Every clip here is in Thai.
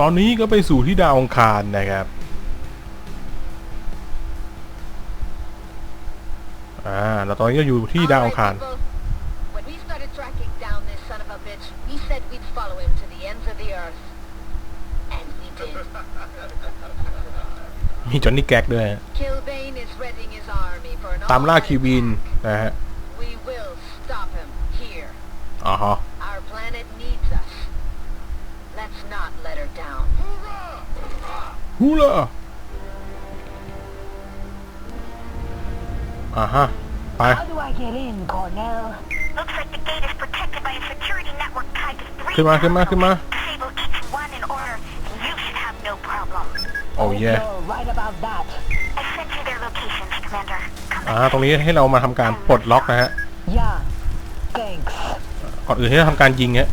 ตอนนี้ก็ไปสู่ที่ดาวอังคารนะครับ อ่าเราตอนนี้ก็อยู่ที่ดาวอังคาร Alright, people. When we started tracking down this son of a bitch, we said we'd follow him to the ends of the earth. And we did. มีจอห์นนี่แก๊กด้วย Kilbane is readying his army for an ตามล่า all-out คีวิน attack. นะฮะ We will stop him here. อ๋อ ฮูล่าอ่าฮะ ไป How do I get in, Cornell? Looks like the gate is protected by a security network tied to three ขึ้นมาขึ้นมาขึ้นมา Disable each one in order, and you should have no problem. โอ้ย You're right about that. I sent you their locations, Commander. Come อ่า ตรงนี้ให้เรามาทำการปลดล็อกนะฮะ Yeah. Thanks. ก่อนอื่นให้เราทำการยิงฮะ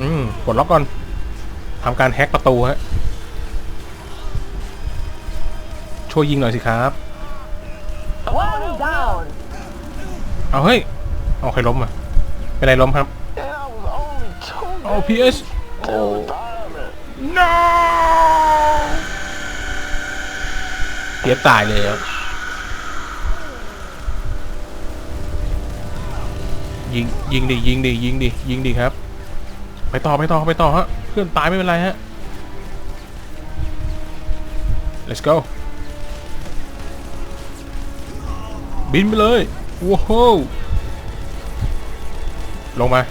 อืมปลดล็อกก่อนทำการแฮกประตูฮะช่วยยิงหน่อยสิครับ เอาเฮ้ย เอาใครล้มอะ เป็นไรล้มครับ And I was only two เอา PS โอ้ no เพียตายเลยครับ ยิง ยิงดิ ยิงดิ ยิงดิ ยิงดิครับ ไปต่อไปต่อไปต่อฮะเพื่อนตายไม่เป็นไรฮะ let's go บินไปเลยว้าวลงมา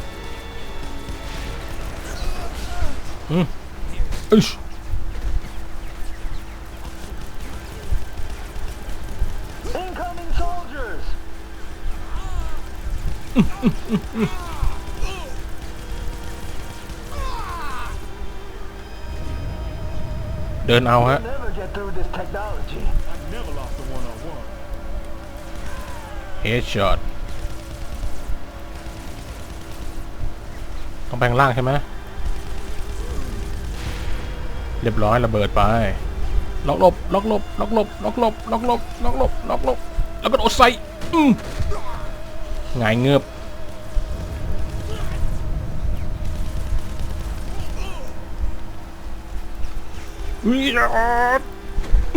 อืมอึช incoming soldiers. เดินเอาฮะ เฮดช็อตต้องแปลงร่างใช่ไหมเรียบร้อยระเบิดไป ล็อกลบ ล็อกลบ ล็อกลบ ล็อกลบ ล็อกลบ ล็อกลบ ล็อกลบ แล้วก็โดดใส่อืมหงายเงือบ วิยอด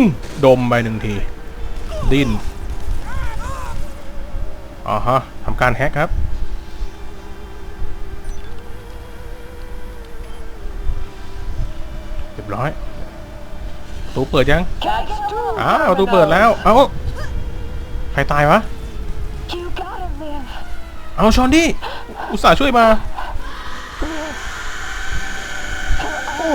มดมไปหนึ่งที ดิ้นอ๋อฮะทำการแฮกครับ เรียบร้อยประตูเปิดยังอ้าวประตูเปิดแล้ว เอ้า ใครตายวะ เอาชอนดี้ อุตส่าห์ช่วยมา โอ้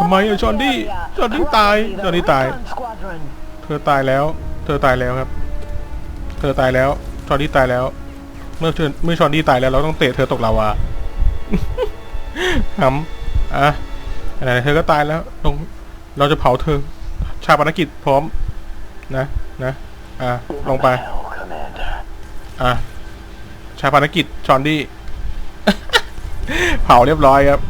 ทำไมอะ over the จอห์นดี้ area. จอห์นดี้ตาย Probably the จอห์นดี้ตาย Recon Squadron. เธอตายแล้ว เธอตายแล้วครับ เธอตายแล้วชอนดี้ตายแล้ว เมื่อเชิญเมื่อชอนดี้ตายแล้วเราต้องเตะเธอตกลาวาหำอะไหนๆเธอก็ตายแล้วลงเราจะเผาเธอ ชาปนกิจพร้อม นะนะอะลงไป Hell, Commander. อะชาปนกิจชอนดี้ เผาเรียบร้อยครับ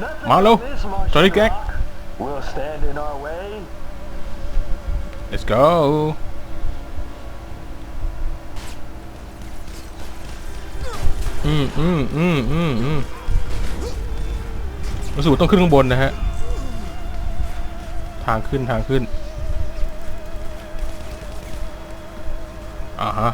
Nothing Marlo, on this Martian Johnny Gag. rock will stand in our way. let's go อืมอืมอืมอืมอืมรู้สึกว่าต้องขึ้นข้างบนนะฮะ ทางขึ้นทางขึ้นอ่าฮะ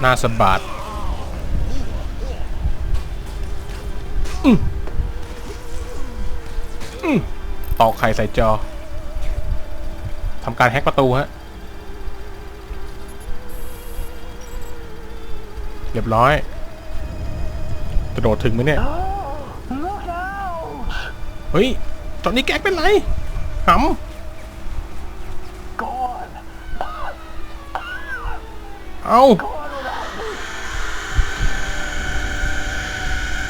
หน้าสะบัดอืมอืมตอกไข่ใส่จอทำการแฮกประตูฮะ เรียบร้อย กระโดดถึงไหมเนี่ย เฮ้ยจอนนี่แก๊กเป็นไรหำเอา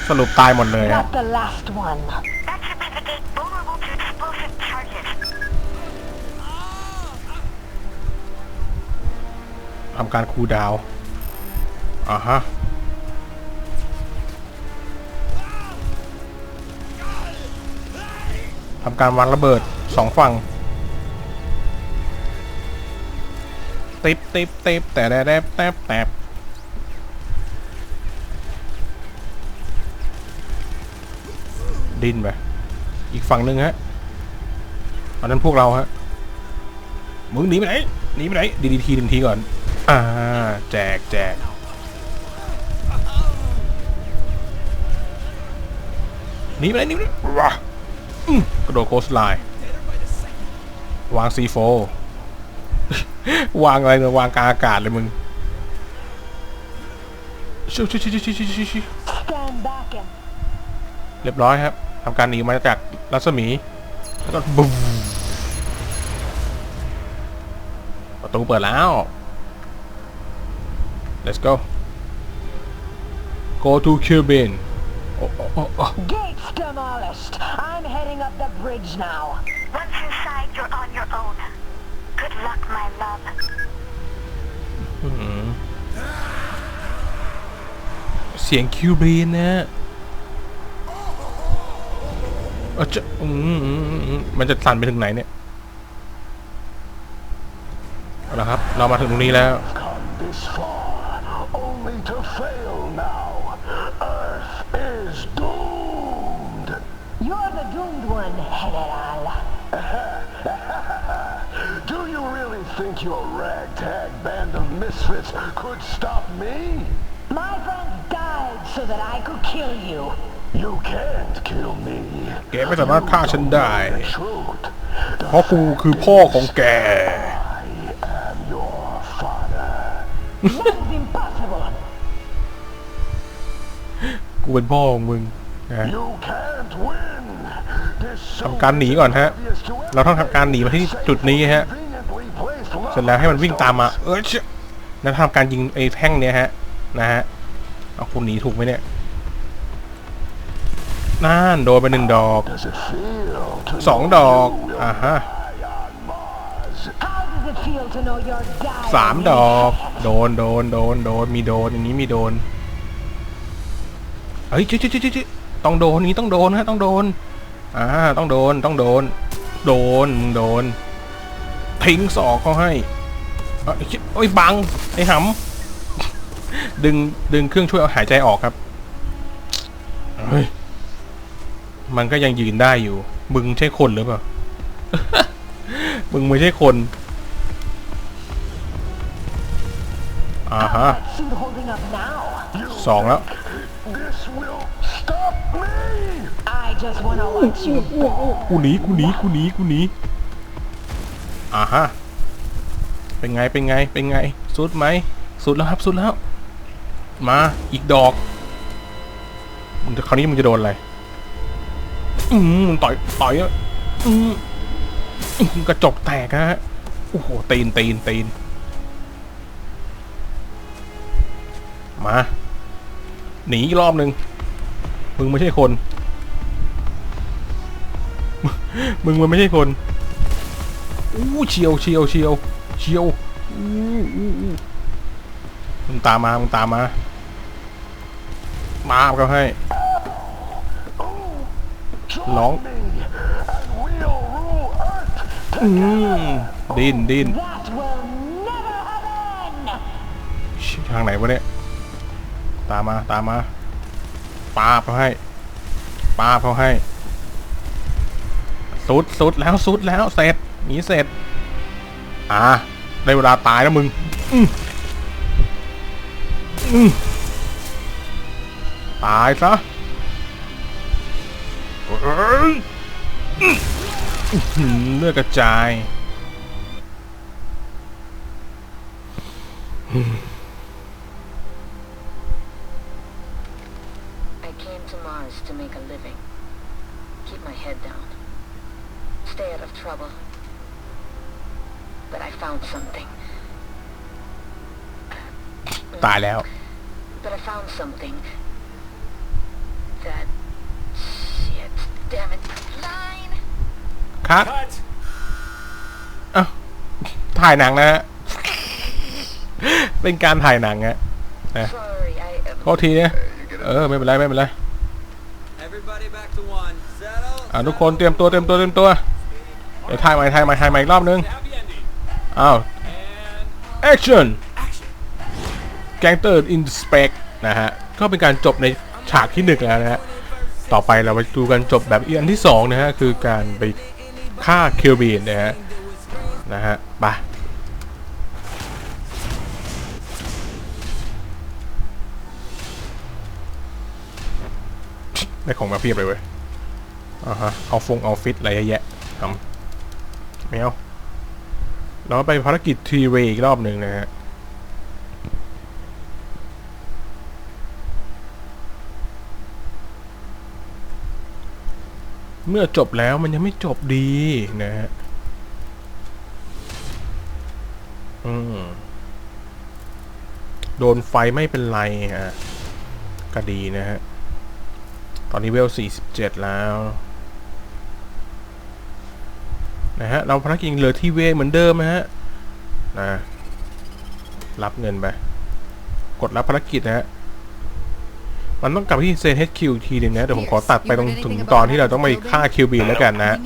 สรุปตายหมดเลยทำการคูดาวอ่าฮะ ทำการวางระเบิดสองฝั่ง ติ๊บติ๊บติ๊บแต่แดบแตบแตบ ดิ้นไป อีกฝั่งหนึ่งฮะอันนั้นพวกเราฮะ มึงหนีไปไหน หนีไปไหน ดีดีทีหนึ่งทีก่อน อ่า แจกแจกหนีไปไหนหนีไปไหนว้าอืมกระโดดโคสไลน์วางซีโฟวางอะไรเนี่ยวางกลางอากาศเลยมึงชิวชิวชิวชิวชิวชิวชิวเรียบร้อยครับ ทำการหนีมาจากรัศมีแล้วก็บุ้มประตูเปิดแล้ว let's go go to cabin โอ้โอ้โอ้โอ้ gates demolished. I'm heading up the bridge now. Once inside, you're on your own. Good luck, my love. อื้อหือเสียงคิวบรีนนะฮะ เออจะอืมอืมอืมอืมมันจะสั่นไปถึงไหนเนี่ยเอาละครับ เรามาถึงตรงนี้แล้ว Come this far, only to fail now. Earth is doomed. You're the doomed one, General. Do you really think your ragtag band of misfits could stop me? My friends died so that I could kill you. แกไม่สามารถฆ่าฉันได้ เพราะกูคือพ่อของแก กูเป็นพ่อของมึงนะทำการหนีก่อนฮะ เราต้องทำการหนีมาที่จุดนี้ฮะ เสร็จแล้วให้มันวิ่งตามมา เออเชี่ยแล้วทำการยิงไอ้แท่งเนี้ยฮะ นะฮะ เอาคุณหนีถูกไหมเนี่ย นั่นโดนไปหนึ่งดอกสองดอกอ่าฮะสามดอก โดนโดนโดนโดนมีโดนอย่างนี้มีโดนเฮ้ยจิ๊ดจิ๊ดจิ๊ดจิ๊ดต้องโดนนี้ต้องโดนฮะต้องโดนอ่าต้องโดนต้องโดน โดนโดนทิ้งศอกเขาให้เอ้ยชิโอ้ยบังไอ้หำดึงดึงเครื่องช่วยเอาหายใจออกครับเฮ้ย มันก็ยังยืนได้อยู่ มึงใช่คนหรือเปล่า มึงไม่ใช่คนอ่าฮะ That suit holding up now. สองแล้ว This will stop me. I just wanna watch you. กูหนีกูหนีกูหนีกูหนีอ่าฮะเป็นไงเป็นไงเป็นไง สุดไหม สุดแล้วครับสุดแล้ว มาอีกดอกมึงจะคราวนี้มึงจะโดนอะไร อืมต่อยต่อยอะอืมกระจกแตกฮะโอ้โหตีนตีนตีนมาหนีอีกรอบหนึ่งมึงไม่ใช่คน มึงมันไม่ใช่คนอู้เชียวเชียวเชียวเชียวอู้อู้อู้มึงตามมามึงตามมา มาเขาให้ Join Long. me, and we'll rule Earth อืมดินดินทางไหนวะเนี่ย ตามมาตามมาปาเขาให้ปาเขาให้สุดสุดแล้วสุดแล้วเสร็จหนีเสร็จ อ่า ได้เวลาตายแล้วมึง อืมอืมตายซะ เอ้ยอื้อหือเลือดกระจาย I came to Mars to make a living. Keep my head down. Stay out of trouble. But I found something. ตายแล้ว But I found something. Damn it. Line! คัดอ้าวถ่ายหนังนะฮะ เป็นการถ่ายหนังอะ Sorry, I... Uh, โทษทีนะเออ ไม่เป็นไร ไม่เป็นไร Everybody back to one. Settle. อ่าทุกคนเตรียมตัวเตรียมตัวเตรียมตัวเดี๋ยวถ่ายใหม่ถ่ายใหม่ถ่ายใหม่อีกรอบนึง Happy ending. อ้าว And action gangster in spec นะฮะ ก็เป็นการจบในฉากที่หนึ่งแล้วนะฮะ ต่อไปเราไปดูกันจบแบบอีกอันที่สองนะฮะคือการไปฆ่าเคลบีนนะฮะนะฮะไปได้ของมาเพียบเลยเว้ยอ่าฮะเอาฟงเอาฟิตอะไรเยอะแยะทำไม่เอาแล้วไปภารกิจทีเวอีกรอบหนึ่งนะฮะ เมื่อจบแล้วมันยังไม่จบดีนะฮะอืมโดนไฟไม่เป็นไรฮะก็ดีนะฮะ ตอนนี้เวล 47 แล้วนะฮะ เราภารกิจยังเหลือที่เวเหมือนเดิมนะฮะนะรับเงินไป กดรับภารกิจนะฮะ มันต้องกลับที่เซน HQ อีกทีหนึงนะเดี๋ยวผมขอตัดไปตรงถึงตอนที่เราต้องไปฆ่าคิวบีแล้วกันนะ